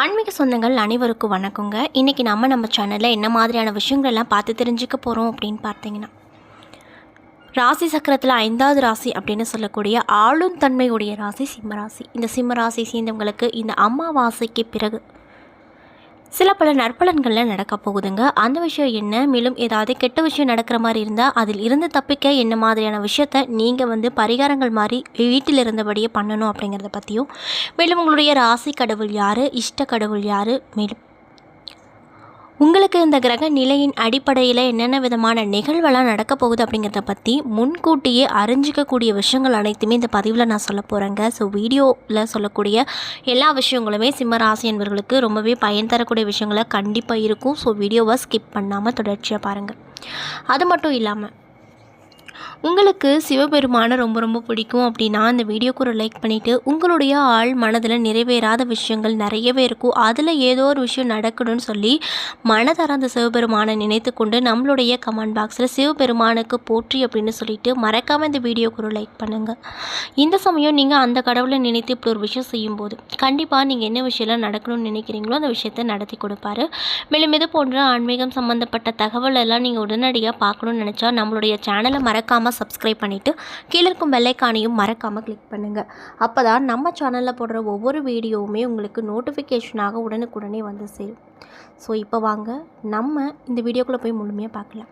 ஆன்மீக சொந்தங்கள் அனைவருக்கும் வணக்கங்க. இன்றைக்கி நம்ம நம்ம சேனலில் என்ன மாதிரியான விஷயங்கள்லாம் பார்த்து தெரிஞ்சுக்க போகிறோம் அப்படின்னு பார்த்தீங்கன்னா ராசி சக்கரத்தில் ஐந்தாவது ராசி அப்படின்னு சொல்லக்கூடிய ஆளும் தன்மையுடைய ராசி சிம்மராசி இந்த சிம்மராசி சேர்ந்தவங்களுக்கு இந்த அமாவாசைக்கு பிறகு சில பல நற்பலன்கள்லாம் நடக்க போகுதுங்க. அந்த விஷயம் என்ன? மேலும் ஏதாவது கெட்ட விஷயம் நடக்கிற மாதிரி இருந்தால் அதில் இருந்து தப்பிக்க என்ன மாதிரியான விஷயத்த நீங்கள் வந்து பரிகாரங்கள் மாதிரி வீட்டில் இருந்தபடியே பண்ணணும் அப்படிங்கிறத பற்றியும் மேலும் உங்களுடைய ராசி கடவுள் யார்? இஷ்ட கடவுள் யார்? மேலும் உங்களுக்கு இந்த கிரக நிலையின் அடிப்படையில் என்னென்ன விதமான நிகழ்வெல்லாம் நடக்க போகுது அப்படிங்கிறத பற்றி முன்கூட்டியே அறிஞ்சிக்கக்கூடிய விஷயங்கள் அனைத்துமே இந்த பதிவில் நான் சொல்ல போகிறேங்க ஸோ வீடியோவில் சொல்லக்கூடிய எல்லா விஷயங்களுமே சிம்ம ராசி என்பவர்களுக்கு ரொம்பவே பயன் தரக்கூடிய விஷயங்கள கண்டிப்பாக இருக்கும். ஸோ வீடியோவை ஸ்கிப் பண்ணாமல் தொடர்ச்சியாக பாருங்கள் அது மட்டும் இல்லாமல் உங்களுக்கு சிவபெருமானை ரொம்ப ரொம்ப பிடிக்கும் அப்படின்னா அந்த வீடியோக்கு ஒரு லைக் பண்ணிவிட்டு உங்களுடைய ஆள் மனதில் நிறைவேறாத விஷயங்கள் நிறையவே இருக்கும். அதில் ஏதோ ஒரு விஷயம் நடக்கணும்னு சொல்லி மனதார அந்த சிவபெருமானை நினைத்து கொண்டு நம்மளுடைய கமெண்ட் பாக்ஸில் சிவபெருமானுக்கு போற்றி அப்படின்னு சொல்லிட்டு மறக்காமல் இந்த வீடியோக்கு ஒரு லைக் பண்ணுங்கள் இந்த சமயம் நீங்கள் அந்த கடவுளை நினைத்து இப்படி ஒரு விஷயம் செய்யும்போது கண்டிப்பாக நீங்கள் என்ன விஷயம்லாம் நடக்கணும்னு நினைக்கிறீங்களோ அந்த விஷயத்தை நடத்தி கொடுப்பாரு. மேலும் இது போன்ற ஆன்மீகம் சம்மந்தப்பட்ட தகவல் எல்லாம் நீங்கள் உடனடியாக பார்க்கணும்னு நினச்சா நம்மளுடைய சேனலை மறக்க மறக்காமல் சப்ஸ்கிரைப் பண்ணிவிட்டு கீழே இருக்கும் பெல்லைக்கானையும் மறக்காமல் கிளிக் பண்ணுங்கள் அப்போ தான் நம்ம சேனலில் போடுற ஒவ்வொரு வீடியோவுமே உங்களுக்கு நோட்டிஃபிகேஷனாக உடனுக்குடனே வந்து சேரும். ஸோ இப்போ வாங்க நம்ம இந்த வீடியோக்குள்ளே போய் முழுமையாக பார்க்கலாம்.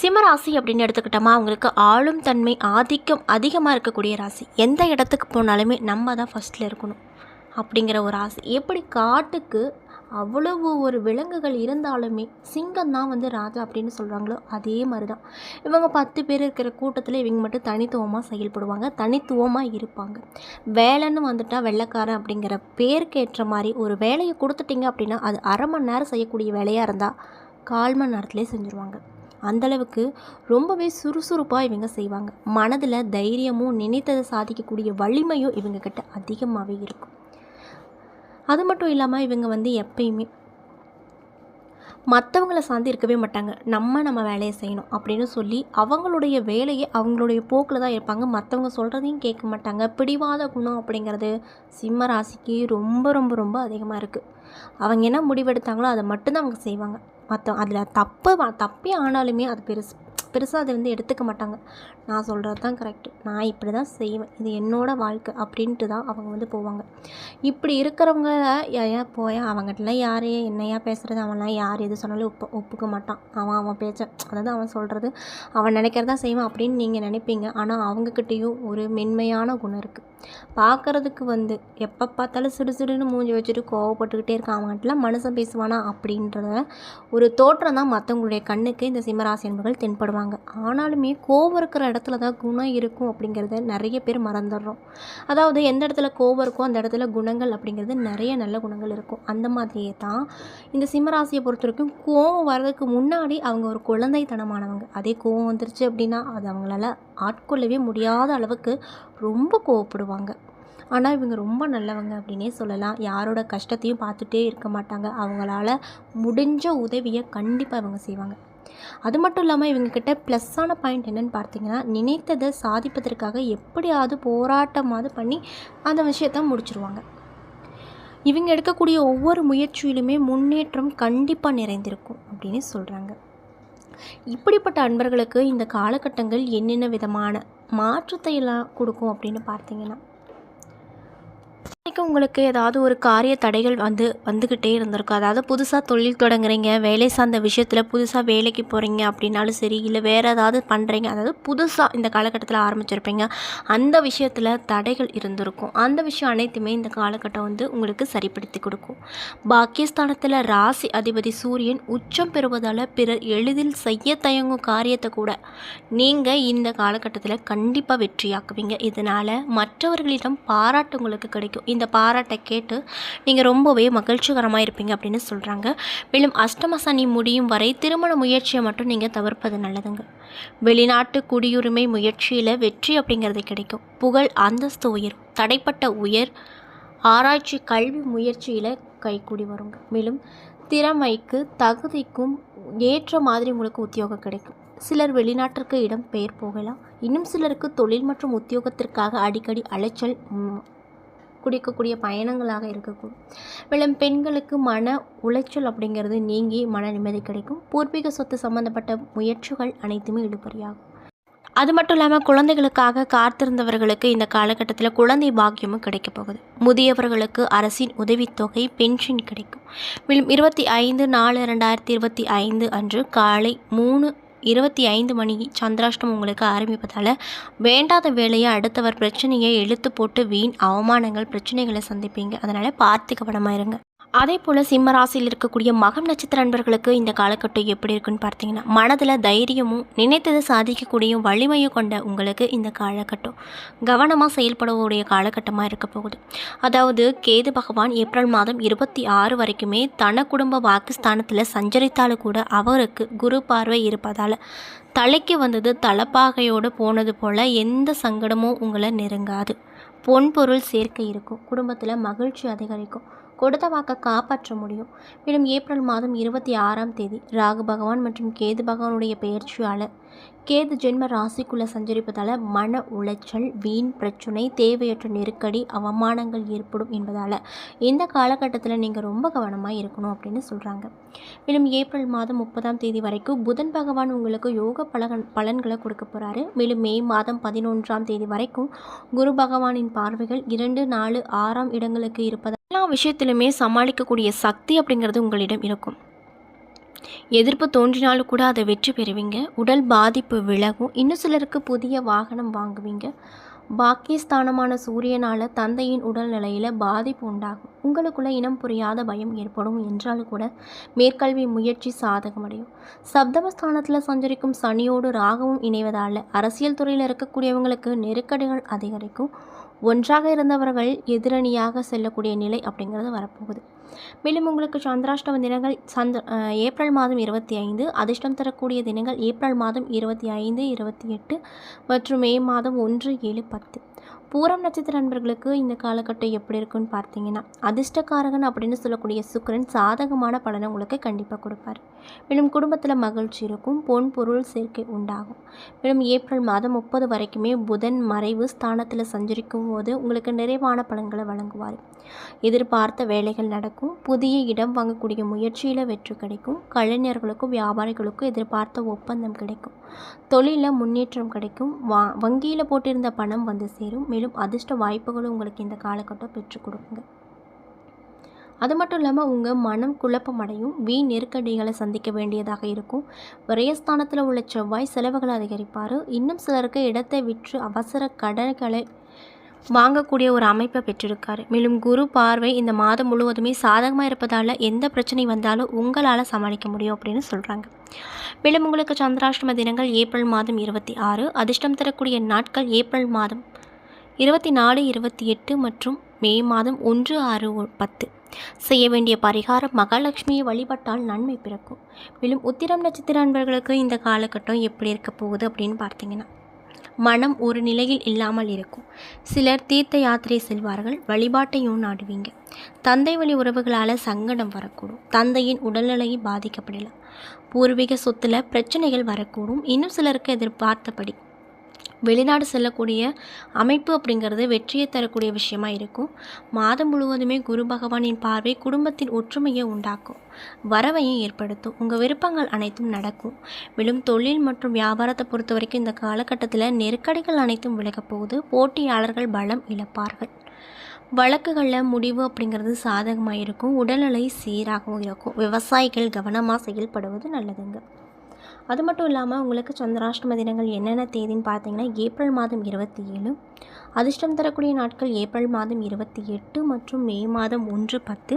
சிம்மராசி அப்படின்னு எடுத்துக்கிட்டோமா அவங்களுக்கு ஆளும் தன்மை ஆதிக்கம் அதிகமாக இருக்கக்கூடிய ராசி. எந்த இடத்துக்கு போனாலுமே நம்ம தான் ஃபஸ்ட்டில் இருக்கணும் அப்படிங்கிற ஒரு ஆசை. எப்படி காட்டுக்கு அவ்வளவு ஒரு விலங்குகள் இருந்தாலுமே சிங்கம் தான் வந்து ராஜா அப்படின்னு சொல்கிறாங்களோ அதே மாதிரி தான் இவங்க பத்து பேர் இருக்கிற கூட்டத்தில் இவங்க மட்டும் தனித்துவமாக செயல்படுவாங்க தனித்துவமாக இருப்பாங்க. வேலைன்னு வந்துட்டால் வெள்ளைக்காரன் அப்படிங்கிற பேருக்கு ஏற்ற மாதிரி ஒரு வேலையை கொடுத்துட்டிங்க அப்படின்னா அது அரை மணி நேரம் செய்யக்கூடிய வேலையாக இருந்தால் கால் மணி நேரத்துலேயே செஞ்சுருவாங்க. அந்தளவுக்கு ரொம்பவே சுறுசுறுப்பாக இவங்க செய்வாங்க. மனதில் தைரியமும் நினைத்ததை சாதிக்கக்கூடிய வலிமையும் இவங்கக்கிட்ட அதிகமாகவே இருக்கும். அது மட்டும் இல்லாமல் இவங்க வந்து எப்பயுமே மற்றவங்கள சார்ந்து இருக்கவே மாட்டாங்க. நம்ம நம்ம வேலையை செய்யணும் அப்படின்னு சொல்லி அவங்களுடைய வேலையை அவங்களுடைய போக்கில் தான் இருப்பாங்க. மற்றவங்க சொல்கிறதையும் கேட்க மாட்டாங்க. பிடிவாத குணம் அப்படிங்கிறது சிம்ம ராசிக்கு ரொம்ப ரொம்ப ரொம்ப அதிகமாக இருக்குது அவங்க என்ன முடிவெடுத்தாங்களோ அதை மட்டும்தான் அவங்க செய்வாங்க. மற்ற அதில் தப்பு தப்பே ஆனாலுமே அது பெருசு. பெருசாக அதை வந்து எடுத்துக்க மாட்டாங்க. நான் சொல்கிறது தான் கரெக்டு நான் இப்படி தான் செய்வேன். இது என்னோடய வாழ்க்கை அப்படின்ட்டு தான் அவங்க வந்து போவாங்க. இப்படி இருக்கிறவங்க ஏன் போயா? அவங்ககிட்டலாம் யார் என்னையா பேசுகிறது அவன்லாம் யார் எது சொன்னாலும் ஒப்பு ஒப்புக்க மாட்டான். அவன் அவன் பேச்ச அதாவது அவன் சொல்கிறது அவன் நினைக்கிறதா செய்வான் அப்படின்னு நீங்கள் நினைப்பீங்க. ஆனால் அவங்கக்கிட்டேயும் ஒரு மென்மையான குணம் இருக்குது பார்க்குறதுக்கு வந்து எப்போ பார்த்தாலும் சிடு சிடுன்னு மூஞ்சி வச்சுட்டு கோவப்பட்டுக்கிட்டே இருக்கான் அவங்ககிட்டலாம் மனுஷன் பேசுவானா அப்படின்றத ஒரு தோற்றம் தான் மற்றவங்களுடைய கண்ணுக்கு இந்த சிம்மராசி என்பர்கள் தென்படுவாங்க. ஆனாலுமே கோவம் இருக்கிற இடத்துல தான் குணம் இருக்கும் அப்படிங்கிறத நிறைய பேர் மறந்துடுறோம். அதாவது எந்த இடத்துல கோவம் இருக்கோ அந்த இடத்துல குணங்கள் அப்படிங்கிறது நிறைய நல்ல குணங்கள் இருக்கும். அந்த மாதிரியே தான் இந்த சிம்மராசியை பொறுத்த வரைக்கும் கோவம் வர்றதுக்கு முன்னாடி அவங்க ஒரு குழந்தைத்தனமானவங்க. அதே கோவம் வந்துருச்சு அப்படின்னா அது அவங்களால ஆட்கொள்ளவே முடியாத அளவுக்கு ரொம்ப கோவப்படுவாங்க. ஆனால் இவங்க ரொம்ப நல்லவங்க அப்படின்னே சொல்லலாம். யாரோட கஷ்டத்தையும் பார்த்துட்டே இருக்க மாட்டாங்க. அவங்களால முடிஞ்ச உதவியை கண்டிப்பாக இவங்க செய்வாங்க. அது மட்டும் இல்லாமல் இவங்கக்கிட்ட ப்ளஸ்ஸான பாயிண்ட் என்னென்னு பார்த்தீங்கன்னா நினைத்ததை சாதிப்பதற்காக எப்படியாவது போராட்டமாவது பண்ணி அந்த விஷயத்த முடிச்சிருவாங்க. இவங்க எடுக்கக்கூடிய ஒவ்வொரு முயற்சியிலுமே முன்னேற்றம் கண்டிப்பாக நிறைந்திருக்கும் அப்படின்னு சொல்கிறாங்க இப்படிப்பட்ட அன்பர்களுக்கு இந்த காலகட்டங்கள் என்னென்ன விதமான மாற்றத்தை எல்லாம் கொடுக்கும் அப்படின்னு பார்த்தீங்கன்னா இன்றைக்கி உங்களுக்கு ஏதாவது ஒரு காரிய தடைகள் வந்து வந்துக்கிட்டே இருந்திருக்கும் அதாவது புதுசாக தொழில் தொடங்குறீங்க வேலை சார்ந்த விஷயத்தில் புதுசாக வேலைக்கு போகிறீங்க அப்படின்னாலும் சரி இல்லை வேறு ஏதாவது பண்ணுறீங்க அதாவது புதுசாக இந்த காலகட்டத்தில் ஆரம்பிச்சிருப்பீங்க அந்த விஷயத்தில் தடைகள் இருந்திருக்கும். அந்த விஷயம் அனைத்துமே இந்த காலகட்டம் வந்து உங்களுக்கு சரிப்படுத்தி கொடுக்கும். பாக்கியஸ்தானத்தில் ராசி அதிபதி சூரியன் உச்சம் பெறுவதால் பிறர் எளிதில் செய்ய தயங்கும் காரியத்தை கூட நீங்கள் இந்த காலகட்டத்தில் கண்டிப்பாக வெற்றியாக்குவீங்க. இதனால் மற்றவர்களிடம் பாராட்டு உங்களுக்கு கிடைக்கும். இந்த பாராட்டை கேட்டு நீங்கள் ரொம்பவே மகிழ்ச்சிகரமாக இருப்பீங்க அப்படின்னு சொல்கிறாங்க மேலும் அஷ்டம சனி முடியும் வரை திருமண முயற்சியை மட்டும் நீங்கள் தவிர்ப்பது நல்லதுங்க. வெளிநாட்டு குடியுரிமை முயற்சியில் வெற்றி அப்படிங்கிறது கிடைக்கும். புகழ் அந்தஸ்து உயர் தடைப்பட்ட உயர் ஆராய்ச்சி கல்வி முயற்சியில் கைக்கூடி வருங்க. மேலும் திறமைக்கு தகுதிக்கும் ஏற்ற மாதிரி உங்களுக்கு உத்தியோகம் கிடைக்கும். சிலர் வெளிநாட்டிற்கு இடம் பெயர் போகலாம். இன்னும் சிலருக்கு தொழில் மற்றும் உத்தியோகத்திற்காக அடிக்கடி அலைச்சல் குடிக்கக்கூடிய பயணங்களாக இருக்கக்கூடும். மேலும் பெண்களுக்கு மன உளைச்சல் அப்படிங்கிறது நீங்கி மன நிம்மதி கிடைக்கும். பூர்வீக சொத்து சம்பந்தப்பட்ட முயற்சிகள் அனைத்துமே இழுபறியாகும். அது மட்டும் இல்லாமல் குழந்தைகளுக்காக காத்திருந்தவர்களுக்கு இந்த காலகட்டத்தில் குழந்தை பாக்கியமும் கிடைக்க போகுது. முதியவர்களுக்கு அரசின் உதவித்தொகை பென்ஷன் கிடைக்கும். மேலும் இருபத்தி ஐந்து நாலு ரெண்டாயிரத்தி இருபத்தி ஐந்து அன்று காலை மூணு இருபத்தி ஐந்து மணி சந்திராஷ்டம் உங்களுக்கு ஆரம்பிப்பதால் வேண்டாத வேலையை அடுத்தவர் பிரச்சனையை இழுத்து போட்டு வீண் அவமானங்கள் பிரச்சனைகளை சந்திப்பீங்க. அதனால் பார்த்து கவனமாக இருங்க. அதே போல் சிம்மராசியில் இருக்கக்கூடிய மகம் நட்சத்திர நண்பர்களுக்கு இந்த காலகட்டம் எப்படி இருக்குன்னு பார்த்தீங்கன்னா மனதில் தைரியமும் நினைத்ததை சாதிக்கக்கூடிய வலிமையும் கொண்ட உங்களுக்கு இந்த காலகட்டம். கவனமாக செயல்படக்கூடிய காலகட்டமாக இருக்க போகுது. அதாவது கேது பகவான் ஏப்ரல் மாதம் இருபத்தி ஆறு வரைக்குமே தன குடும்ப வாக்குஸ்தானத்தில் சஞ்சரித்தாலும் கூட அவருக்கு குரு பார்வை இருப்பதால் தலைக்கு வந்தது தலப்பாகையோடு போனது போல் எந்த சங்கடமும் உங்களை நெருங்காது. பொன்பொருள் சேர்க்கை இருக்கும். குடும்பத்தில் மகிழ்ச்சி அதிகரிக்கும். கொடுத்த வாக்கை காப்பாற்ற முடியும். மேலும் ஏப்ரல் மாதம் இருபத்தி ஆறாம் தேதி ராகு பகவான் மற்றும் கேது பகவானுடைய பெயர்ச்சியால் கேது ஜென்ம ராசிக்குள்ளே சஞ்சரிப்பதால் மன உளைச்சல் வீண் பிரச்சனை தேவையற்ற நெருக்கடி அவமானங்கள் ஏற்படும் என்பதால் இந்த காலகட்டத்தில் நீங்கள் ரொம்ப கவனமாக இருக்கணும் அப்படின்னு சொல்கிறாங்க மேலும் ஏப்ரல் மாதம் முப்பதாம் தேதி வரைக்கும் புதன் பகவான் உங்களுக்கு யோக பலகன் பலன்களை கொடுக்க போகிறாரு மேலும் மே மாதம் பதினொன்றாம் தேதி வரைக்கும் குரு பகவானின் பார்வைகள் இரண்டு நாலு ஆறாம் இடங்களுக்கு இருப்பதால் எல்லா விஷயத்திலுமே சமாளிக்கக்கூடிய சக்தி அப்படிங்கிறது உங்களிடம் இருக்கும். எதிர்ப்பு தோன்றினாலும் கூட அதை வெற்றி பெறுவீங்க. உடல் பாதிப்பு விலகும். இன்னும் சிலருக்கு புதிய வாகனம் வாங்குவீங்க. பாக்கியஸ்தானமான சூரியனால் தந்தையின் உடல்நிலையில் பாதிப்பு உண்டாகும். உங்களுக்குள்ள இனம் புரியாத பயம் ஏற்படும் என்றாலும் கூட மேற்கல்வி முயற்சி சாதகமடையும் சப்தமஸ்தானத்தில் சஞ்சரிக்கும் சனியோடு ராகவும் இணைவதால் அரசியல் துறையில் இருக்கக்கூடியவங்களுக்கு நெருக்கடிகள் அதிகரிக்கும். ஒன்றாக இருந்தவர்கள் எதிரணியாக செல்லக்கூடிய நிலை அப்படிங்கிறது வரப்போகுது. மேலும் உங்களுக்கு சந்திராஷ்டம தினங்கள் சந்த ஏப்ரல் மாதம் இருபத்தி ஐந்து அதிர்ஷ்டம் தரக்கூடிய தினங்கள் ஏப்ரல் மாதம் இருபத்தி ஐந்து இருபத்தி எட்டு மற்றும் மே மாதம் ஒன்று ஏழு பத்து. பூரம் நட்சத்திர நண்பர்களுக்கு இந்த காலகட்டம் எப்படி இருக்குன்னு பார்த்தீங்கன்னா அதிர்ஷ்டக்காரகன் அப்படின்னு சொல்லக்கூடிய சுக்கரன் சாதகமான பலனை உங்களுக்கு கண்டிப்பாக கொடுப்பார். மேலும் குடும்பத்தில் மகிழ்ச்சி இருக்கும் பொன் பொருள் சேர்க்கை உண்டாகும். மேலும் ஏப்ரல் மாதம் முப்பது வரைக்குமே புதன் மறைவு ஸ்தானத்தில் சஞ்சரிக்கும் போது உங்களுக்கு நிறைவான பலன்களை வழங்குவார். எதிர்பார்த்த வேலைகள் நடக்கும் புதிய இடம் வாங்கக்கூடிய முயற்சியில் வெற்றி கிடைக்கும் கலைஞர்களுக்கும் வியாபாரிகளுக்கும் எதிர்பார்த்த ஒப்பந்தம் கிடைக்கும் தொழிலில் முன்னேற்றம் கிடைக்கும் வா வங்கியில் போட்டிருந்த பணம் வந்து சேரும் மேலும் அதிர்ஷ்ட வாய்ப்புகளும் உங்களுக்கு இந்த காலகட்டம் பெற்றுக் கொடுக்குங்க. அது மட்டும் இல்லாமல் உங்கள் மனம் குழப்பமடையும் வீண் நெருக்கடிகளை சந்திக்க வேண்டியதாக இருக்கும். விரயஸ்தானத்தில் உள்ள செவ்வாய் செலவுகளை அதிகரிப்பார். இன்னும் சிலருக்கு இடத்தை விற்று அவசர கடன்களை வாங்கக்கூடிய ஒரு அமைப்பை பெற்றிருக்காரு. மேலும் குரு பார்வை இந்த மாதம் முழுவதுமே சாதகமாக இருப்பதால் எந்த பிரச்சனை வந்தாலும் உங்களால் சமாளிக்க முடியும் அப்படின்னு சொல்கிறாங்க மேலும் உங்களுக்கு சந்திராஷ்டம தினங்கள் ஏப்ரல் மாதம் இருபத்தி ஆறு. அதிர்ஷ்டம் தரக்கூடிய நாட்கள் ஏப்ரல் மாதம் இருபத்தி நாலு இருபத்தி எட்டு மற்றும் மே மாதம் ஒன்று ஆறு பத்து. செய்ய வேண்டிய பரிகாரம் மகாலட்சுமியை வழிபட்டால் நன்மை பிறக்கும். மேலும் உத்திரம் நட்சத்திர அன்பர்களுக்கு இந்த காலகட்டம் எப்படி இருக்க போகுது அப்படின்னு பார்த்தீங்கன்னா மனம் ஒரு நிலையில் இல்லாமல் இருக்கும். சிலர் தீர்த்த யாத்திரை செல்வார்கள் வழிபாட்டையும் நாடுவீங்க தந்தை வழி உறவுகளால் சங்கடம் வரக்கூடும். தந்தையின் உடல்நிலையை பாதிக்கப்படலாம். பூர்வீக சொத்தில் பிரச்சனைகள் வரக்கூடும். இன்னும் சிலருக்கு எதிர்பார்த்தபடி வெளிநாடு செல்லக்கூடிய அமைப்பு அப்படிங்கிறது வெற்றியை தரக்கூடிய விஷயமா இருக்கும். மாதம் முழுவதுமே குரு பகவானின் பார்வை குடும்பத்தின் ஒற்றுமையை உண்டாக்கும். வரவையும் ஏற்படுத்தும். உங்கள் விருப்பங்கள் அனைத்தும் நடக்கும். மேலும் தொழில் மற்றும் வியாபாரத்தை பொறுத்த வரைக்கும் இந்த காலகட்டத்தில் நெருக்கடிகள் அனைத்தும் விலகப் போகுது. போட்டியாளர்கள் பலம் இழப்பார்கள். வழக்குகளில் முடிவு அப்படிங்கிறது சாதகமாக இருக்கும் உடல்நிலை சீராகவும் இருக்கும். விவசாயிகள் கவனமாக செயல்படுவது நல்லதுங்க. அது மட்டும் இல்லாமல் உங்களுக்கு சந்திராஷ்டம தினங்கள் என்னென்ன தேதின்னு பார்த்தீங்கன்னா ஏப்ரல் மாதம் இருபத்தி ஏழு அதிர்ஷ்டம் தரக்கூடிய நாட்கள் ஏப்ரல் மாதம் இருபத்தி எட்டு மற்றும் மே மாதம் ஒன்று பத்து.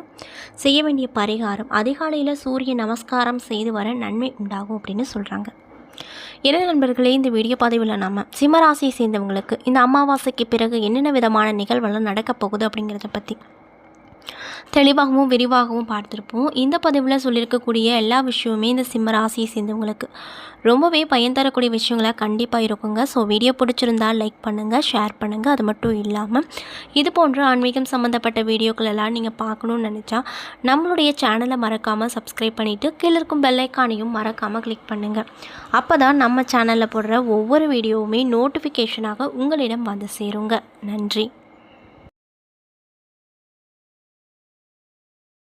செய்ய வேண்டிய பரிகாரம் அதிகாலையில் சூரிய நமஸ்காரம் செய்து வர நன்மை உண்டாகும் அப்படின்னு சொல்கிறாங்க என்ன நண்பர்களே இந்த வீடியோ பதிவில் நம்ம சிம்மராசியை சேர்ந்தவங்களுக்கு இந்த அமாவாசைக்கு பிறகு என்னென்ன விதமான நிகழ்வுகள் நடக்கப் போகுது அப்படிங்கிறத பற்றி தெளிவாகவும் விரிவாகவும் பார்த்துருப்போம். இந்த பதிவில் சொல்லியிருக்கக்கூடிய எல்லா விஷயமுமே இந்த சிம்ம ராசியை சேர்ந்தவங்களுக்கு ரொம்பவே பயன் தரக்கூடிய விஷயங்களாக கண்டிப்பாக இருக்குங்க. ஸோ வீடியோ பிடிச்சிருந்தால் லைக் பண்ணுங்கள் ஷேர் பண்ணுங்கள் அது மட்டும் இல்லாமல் இது போன்ற ஆன்மீகம் சம்மந்தப்பட்ட வீடியோக்கள் எல்லாம் நீங்கள் பார்க்கணுன்னு நினச்சா நம்மளுடைய சேனலை மறக்காமல் சப்ஸ்கிரைப் பண்ணிவிட்டு கீழே இருக்கும் பெல்லைக்கானையும் மறக்காமல் கிளிக் பண்ணுங்கள் அப்போ தான் நம்ம சேனலில் போடுற ஒவ்வொரு வீடியோவுமே நோட்டிஃபிகேஷனாக உங்களிடம் வந்து சேருங்க. நன்றி.